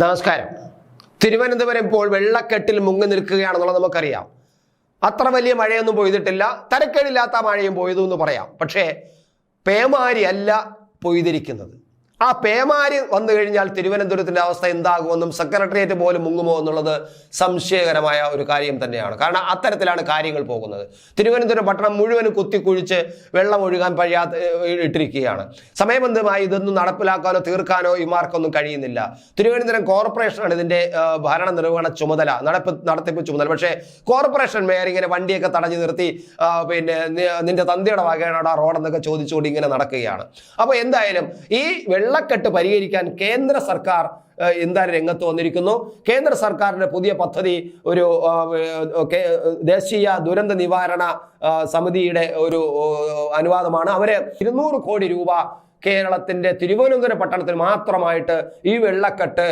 നമസ്കാരം. തിരുവനന്തപുരം ഇപ്പോൾ വെള്ളക്കെട്ടിൽ മുങ്ങി നിൽക്കുകയാണെന്നുള്ളത് നമുക്കറിയാം. അത്ര വലിയ മഴയൊന്നും പോയിട്ടില്ല തരക്കേടില്ലാത്ത മഴയും പൊയ്തു എന്ന് പറയാം. പക്ഷേ പേമാരി അല്ല പെയ്തിരിക്കുന്നത്. ആ പേമാര് വന്നു കഴിഞ്ഞാൽ തിരുവനന്തപുരത്തിന്റെ അവസ്ഥ എന്താകുമെന്നും സെക്രട്ടേറിയറ്റ് പോലും മുങ്ങുമോ എന്നുള്ളത് സംശയകരമായ ഒരു കാര്യം തന്നെയാണ്. കാരണം അത്തരത്തിലാണ് കാര്യങ്ങൾ പോകുന്നത്. തിരുവനന്തപുരം പട്ടണം മുഴുവനും കുത്തിക്കുഴിച്ച് വെള്ളം ഒഴുകാൻ കഴിയാത്ത ഇട്ടിരിക്കുകയാണ്. സമയബന്ധമായി ഇതൊന്നും നടപ്പിലാക്കാനോ തീർക്കാനോ ഇമാർക്കൊന്നും കഴിയുന്നില്ല. തിരുവനന്തപുരം കോർപ്പറേഷനാണ് ഇതിന്റെ ഭരണ നിർവഹണ ചുമതല നടപ്പ് നടത്തിപ്പ് ചുമതല. പക്ഷേ കോർപ്പറേഷൻ മേയർ ഇങ്ങനെ വണ്ടിയൊക്കെ തടഞ്ഞു നിർത്തി പിന്നെ നിന്റെ തന്തിയുടെ വകയാണോടാ റോഡെന്നൊക്കെ ചോദിച്ചുകൊണ്ട് ഇങ്ങനെ നടക്കുകയാണ്. അപ്പോൾ എന്തായാലും ഈ വെള്ളക്കെട്ട് പരിഹരിക്കാൻ കേന്ദ്ര സർക്കാർ എന്താണ് രംഗത്ത് വന്നിരിക്കുന്നു? കേന്ദ്ര സർക്കാരിന്റെ പുതിയ പദ്ധതി ഒരു ദേശീയ ദുരന്ത നിവാരണ സമിതിയുടെ ഒരു അനുവാദമാണ്. അവർ ഇരുന്നൂറ് കോടി രൂപ കേരളത്തിന്റെ തിരുവനന്തപുരം പട്ടണത്തിൽ മാത്രമായിട്ട് ഈ വെള്ളക്കെട്ട്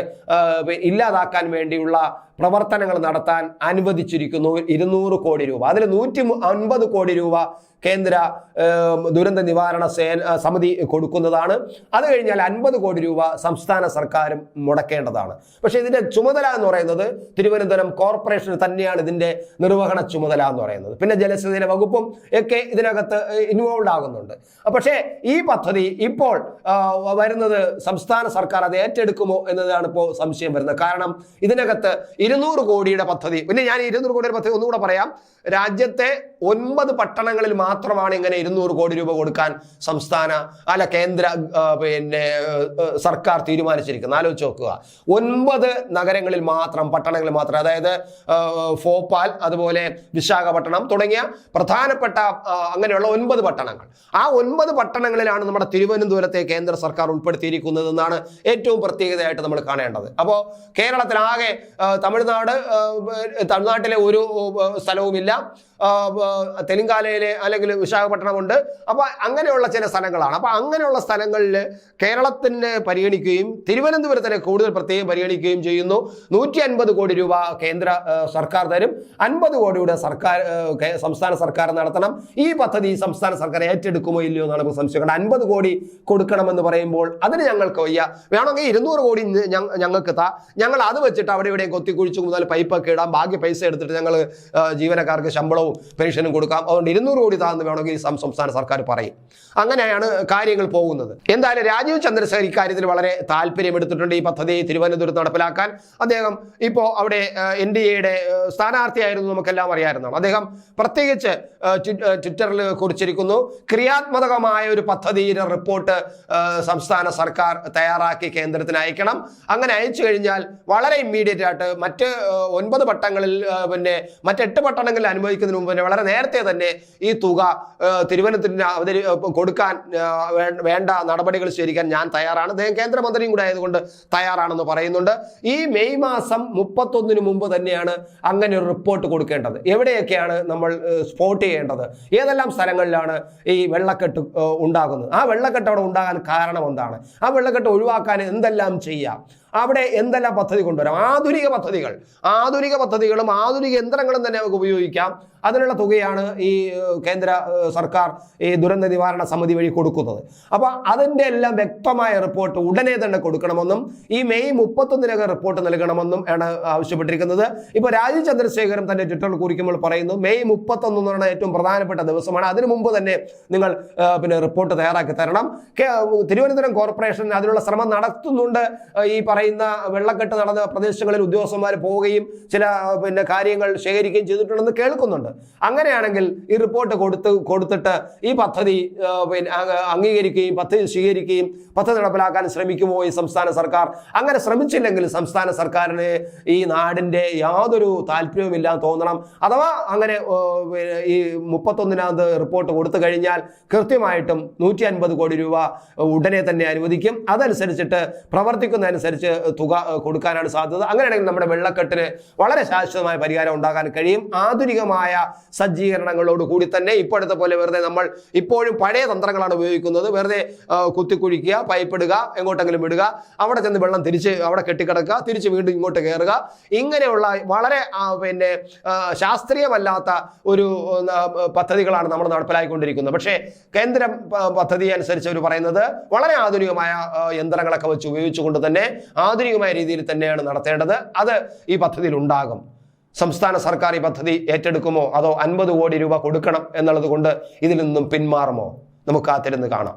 ഇല്ലാതാക്കാൻ വേണ്ടിയുള്ള പ്രവർത്തനങ്ങൾ നടത്താൻ അനുവദിച്ചിരിക്കുന്നു ഇരുന്നൂറ് കോടി രൂപ. അതിൽ നൂറ്റി അൻപത് കോടി രൂപ കേന്ദ്ര ദുരന്ത നിവാരണ സേന സമിതി കൊടുക്കുന്നതാണ്. അത് കഴിഞ്ഞാൽ അൻപത് കോടി രൂപ സംസ്ഥാന സർക്കാരും മുടക്കേണ്ടതാണ്. പക്ഷേ ഇതിന്റെ ചുമതല എന്ന് പറയുന്നത് തിരുവനന്തപുരം കോർപ്പറേഷന് തന്നെയാണ് ഇതിന്റെ നിർവഹണ ചുമതല എന്ന് പറയുന്നത്. പിന്നെ ജലസേചന വകുപ്പും ഒക്കെ ഇതിനകത്ത് ഇൻവോൾവ് ആകുന്നുണ്ട്. പക്ഷേ ഈ പദ്ധതി ഇപ്പോൾ വരുന്നത് സംസ്ഥാന സർക്കാർ അത് ഏറ്റെടുക്കുമോ എന്നതാണ് ഇപ്പോൾ സംശയം വരുന്നത്. കാരണം ഇതിനകത്ത് ഇരുന്നൂറ് കോടിയുടെ പദ്ധതി പിന്നെ ഞാൻ ഇരുന്നൂറ് കോടിയുടെ പദ്ധതി ഒന്നുകൂടെ പറയാം. രാജ്യത്തെ ഒൻപത് പട്ടണങ്ങളിൽ മാത്രമാണ് ഇങ്ങനെ ഇരുന്നൂറ് കോടി രൂപ കൊടുക്കാൻ സംസ്ഥാന അല്ല കേന്ദ്ര പിന്നെ സർക്കാർ തീരുമാനിച്ചിരിക്കുന്നത്. ആലോചിച്ച് നോക്കുക. ഒൻപത് നഗരങ്ങളിൽ മാത്രം പട്ടണങ്ങളിൽ മാത്രം അതായത് ഫോപ്പാൽ അതുപോലെ വിശാഖപട്ടണം തുടങ്ങിയ പ്രധാനപ്പെട്ട അങ്ങനെയുള്ള ഒൻപത് പട്ടണങ്ങൾ. ആ ഒൻപത് പട്ടണങ്ങളിലാണ് നമ്മുടെ തിരുവനന്തപുരത്തെ കേന്ദ്ര സർക്കാർ ഉൾപ്പെടുത്തിയിരിക്കുന്നതെന്നാണ് ഏറ്റവും പ്രത്യേകതയായിട്ട് നമ്മൾ കാണേണ്ടത്. അപ്പോൾ കേരളത്തിലാകെ തമിഴ്നാട് തമിഴ്നാട്ടിലെ ഒരു സ്ഥലവുമില്ല. തെലങ്കാനയിലെ അല്ലെങ്കിൽ വിശാഖപട്ടണമുണ്ട്. അപ്പോൾ അങ്ങനെയുള്ള ചില സ്ഥലങ്ങളാണ്. അപ്പോൾ അങ്ങനെയുള്ള സ്ഥലങ്ങളിൽ കേരളത്തിനെ പരിഗണിക്കുകയും തിരുവനന്തപുരത്തിനെ കൂടുതൽ പ്രത്യേകം പരിഗണിക്കുകയും ചെയ്യുന്നു. നൂറ്റി അൻപത് കോടി രൂപ കേന്ദ്ര സർക്കാർ തരും. അൻപത് കോടിയുടെ സർക്കാർ സംസ്ഥാന സർക്കാർ നടത്തണം. ഈ പദ്ധതി സംസ്ഥാന സർക്കാർ ഏറ്റെടുക്കുമോ ഇല്ലയോ എന്നാണ് ഇപ്പോൾ സംശയം അൻപത് കോടി കൊടുക്കണമെന്ന് പറയുമ്പോൾ അതിന് ഞങ്ങൾക്ക് വയ്യ. വേണമെങ്കിൽ ഇരുന്നൂറ് കോടി ഞങ്ങൾക്ക് താ. ഞങ്ങൾ അത് വെച്ചിട്ട് അവിടെ ഇവിടെയും കൊത്തിക്കുഴിച്ചു മുതൽ പൈപ്പൊക്കെ ഇടാം. ബാക്കി പൈസ എടുത്തിട്ട് ഞങ്ങൾ ജീവനക്കാർക്ക് ശമ്പളവും പെൻഷനും കൊടുക്കാം. അതുകൊണ്ട് ഇരുന്നൂറ് കോടി താന്ന് വേണമെങ്കിൽ സംസ്ഥാന സർക്കാർ പറയും. അങ്ങനെയാണ് കാര്യങ്ങൾ പോകുന്നത്. എന്തായാലും രാജീവ് ചന്ദ്രശേഖർ ഇക്കാര്യത്തിൽ വളരെ താല്പര്യമെടുത്തിട്ടുണ്ട് ഈ പദ്ധതി തിരുവനന്തപുരത്ത് നടപ്പിലാക്കാൻ. അദ്ദേഹം ഇപ്പോൾ അവിടെ എൻ ഡി എയുടെ സ്ഥാനാർത്ഥിയായിരുന്നു നമുക്കെല്ലാം അറിയാമായിരുന്നു. അദ്ദേഹം പ്രത്യേകിച്ച് ട്വിറ്ററിൽ കുറിച്ചിരിക്കുന്നു. ക്രിയാത്മകമായ ഒരു പദ്ധതിയുടെ റിപ്പോർട്ട് സംസ്ഥാന സർക്കാർ തയ്യാറാക്കി കേന്ദ്രത്തിന് അയക്കണം. അങ്ങനെ അയച്ചു കഴിഞ്ഞാൽ വളരെ ഇമ്മീഡിയറ്റ് ആയിട്ട് മറ്റ് ഒൻപത് പട്ടങ്ങളിൽ പിന്നെ മറ്റെട്ട് പട്ടണങ്ങളിൽ അനുവദിക്കുന്നതിന് മുമ്പ് തന്നെ വളരെ നേരത്തെ തന്നെ ഈ തുക തിരുവനന്തപുരത്തിന് അവതരി കൊടുക്കാൻ വേണ്ട നടപടികൾ സ്വീകരിക്കാൻ ഞാൻ തയ്യാറാണ്. അദ്ദേഹം കേന്ദ്രമന്ത്രിയും കൂടെ ആയതുകൊണ്ട് തയ്യാറാണെന്ന് പറയുന്നുണ്ട്. ഈ മെയ് മാസം മുപ്പത്തൊന്നിന് മുമ്പ് തന്നെയാണ് അങ്ങനെ ഒരു റിപ്പോർട്ട് കൊടുക്കേണ്ടത്. എവിടെയൊക്കെയാണ് നമ്മൾ സ്പോട്ട് ചെയ്യേണ്ടത്? ഏതെല്ലാം സ്ഥലങ്ങളിലാണ് ഈ വെള്ളക്കെട്ട് ഉണ്ടാകുന്നത്? ആ വെള്ളക്കെട്ട് അവിടെ ഉണ്ടാകാൻ കാരണം എന്താണ്? ആ വെള്ളക്കെട്ട് ഒഴിവാക്കാൻ എന്തെല്ലാം ചെയ്യാം? അവിടെ എന്തെല്ലാം പദ്ധതി കൊണ്ടുവരാം? ആധുനിക പദ്ധതികൾ. ആധുനിക പദ്ധതികളും ആധുനിക യന്ത്രങ്ങളും തന്നെ നമുക്ക് ഉപയോഗിക്കാം. അതിനുള്ള തുകയാണ് ഈ കേന്ദ്ര സർക്കാർ ഈ ദുരന്ത നിവാരണ സമിതി വഴി കൊടുക്കുന്നത്. അപ്പോൾ അതിന്റെ എല്ലാം വ്യക്തമായ റിപ്പോർട്ട് ഉടനെ തന്നെ കൊടുക്കണമെന്നും ഈ മെയ് മുപ്പത്തൊന്നിനകം റിപ്പോർട്ട് നൽകണമെന്നും ആണ് ആവശ്യപ്പെട്ടിരിക്കുന്നത്. ഇപ്പോൾ രാജീവ് ചന്ദ്രശേഖരൻ തന്നെ ട്വിറ്ററിൽ കുറിക്കുമ്പോൾ പറയുന്നു മെയ് മുപ്പത്തൊന്ന് എന്ന് പറയുന്ന ഏറ്റവും പ്രധാനപ്പെട്ട ദിവസമാണ്. അതിനു മുമ്പ് തന്നെ നിങ്ങൾ പിന്നെ റിപ്പോർട്ട് തയ്യാറാക്കി തരണം. തിരുവനന്തപുരം കോർപ്പറേഷൻ അതിനുള്ള ശ്രമം നടത്തുന്നുണ്ട്. ഈ പറയുന്ന വെള്ളക്കെട്ട് നടന്ന പ്രദേശങ്ങളിൽ ഉദ്യോഗസ്ഥന്മാർ പോവുകയും ചില പിന്നെ കാര്യങ്ങൾ ശേഖരിക്കുകയും ചെയ്തിട്ടുണ്ടെന്ന് കേൾക്കുന്നുണ്ട്. അങ്ങനെയാണെങ്കിൽ ഈ റിപ്പോർട്ട് കൊടുത്ത് കൊടുത്തിട്ട് ഈ പദ്ധതി പിന്നെ അംഗീകരിക്കുകയും പദ്ധതി സ്വീകരിക്കുകയും പദ്ധതി നടപ്പിലാക്കാൻ ശ്രമിക്കുമോ ഈ സംസ്ഥാന സർക്കാർ? അങ്ങനെ ശ്രമിച്ചില്ലെങ്കിൽ സംസ്ഥാന സർക്കാരിന് ഈ നാടിന്റെ യാതൊരു താല്പര്യവുമില്ലാന്ന് തോന്നണം. അഥവാ അങ്ങനെ ഈ മുപ്പത്തൊന്നിനകത്ത് റിപ്പോർട്ട് കൊടുത്തു കഴിഞ്ഞാൽ കൃത്യമായിട്ടും നൂറ്റി അൻപത് കോടി രൂപ ഉടനെ തന്നെ അനുവദിക്കും. അതനുസരിച്ചിട്ട് പ്രവർത്തിക്കുന്നതനുസരിച്ച് തുക കൊടുക്കാനാണ് സാധ്യത. അങ്ങനെയാണെങ്കിൽ നമ്മുടെ വെള്ളക്കെട്ടിന് വളരെ ശാശ്വതമായ പരിഹാരം ഉണ്ടാകാൻ കഴിയും. ആധുനികമായ സജ്ജീകരണങ്ങളോട് കൂടി തന്നെ ഇപ്പോഴത്തെ പോലെ വെറുതെ നമ്മൾ ഇപ്പോഴും പഴയ തന്ത്രങ്ങളാണ് ഉപയോഗിക്കുന്നത്. വെറുതെ കുത്തി കുത്തിക്കുഴിക്കുക പൈപ്പ് ഇടുക എങ്ങോട്ടെങ്കിലും ഇടുക അവിടെ ചെന്ന് വെള്ളം തിരിച്ച് അവിടെ കെട്ടിക്കിടക്കുക തിരിച്ച് വീണ്ടും ഇങ്ങോട്ട് കയറുക. ഇങ്ങനെയുള്ള വളരെ പിന്നെ ശാസ്ത്രീയമല്ലാത്ത ഒരു പദ്ധതികളാണ് നമ്മൾ നടപ്പിലാക്കിക്കൊണ്ടിരിക്കുന്നത് പക്ഷേ കേന്ദ്രം പദ്ധതി അനുസരിച്ച് അവർ പറയുന്നത് വളരെ ആധുനികമായ യന്ത്രങ്ങളൊക്കെ വെച്ച് ഉപയോഗിച്ചുകൊണ്ട് തന്നെ ആധുനികമായ രീതിയിൽ തന്നെയാണ് നടത്തേണ്ടത്. അത് ഈ പദ്ധതിയിൽ ഉണ്ടാകും. സംസ്ഥാന സർക്കാർ ഈ പദ്ധതി ഏറ്റെടുക്കുമോ? അതോ അൻപത് കോടി രൂപ കൊടുക്കണം എന്നുള്ളത് കൊണ്ട് ഇതിൽ നിന്നും പിന്മാറുമോ? നമുക്ക് കാത്തിരുന്ന് കാണാം.